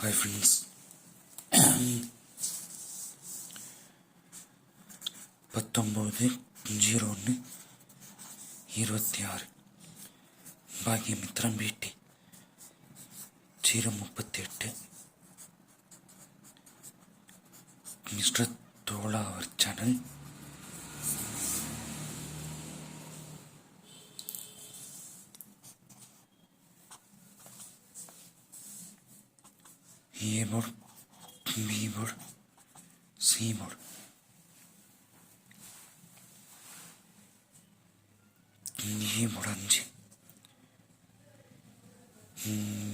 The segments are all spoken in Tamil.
ஹாய் ஃப்ரெண்ட்ஸ் பத்தொம்போது ஜீரோ ஒன்று இருபத்தி ஆறு பாக்கியமித்ரம் பேட்டி ஜீரோ முப்பத்தி எட்டு மிஸ்டர் தோழா அவர் channel. A mode, B mode, அஞ்சு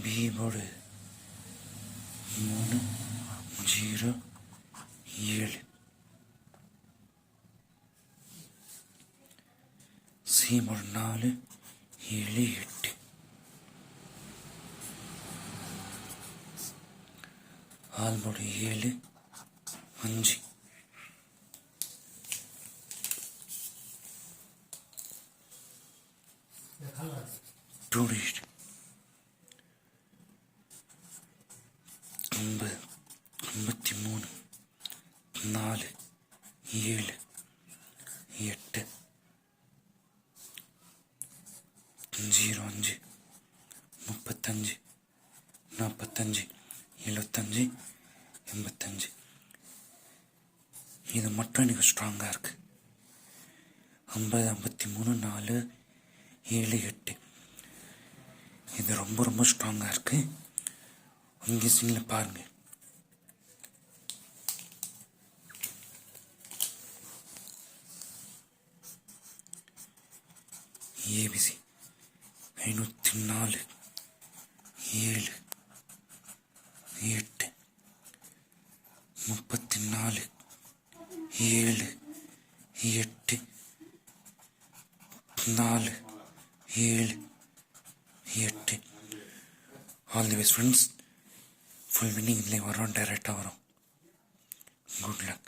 பி மூணு ஜீரோ ஏழு சி நாலு ஏழு எட்டு ஆல்மோடு ஏழு அஞ்சு. டூரிஸ்ட் ஐம்பது ஐம்பத்தி மூணு நாலு ஏழு எட்டு. ஜீரோ அஞ்சு முப்பத்தஞ்சு நாற்பத்தஞ்சு எழுபத்தஞ்சி எண்பத்தஞ்சு. இது மட்டும் எனக்கு ஸ்ட்ராங்காக இருக்குது ஐம்பது ஐம்பத்தி மூணு நாலு ஏழு எட்டு. இது ரொம்ப ரொம்ப ஸ்ட்ராங்காக இருக்குது உங்கள் சீனில் பாருங்கள் ஏபிசி ஐநூற்றி நாலு ஏழு. எட்டு முப்பத்தி நாலு ஏழு எட்டு நாலு ஏழு எட்டு. All the best friends full winning இல்லை வரும் டைரெக்டாக வரும் குட் லக்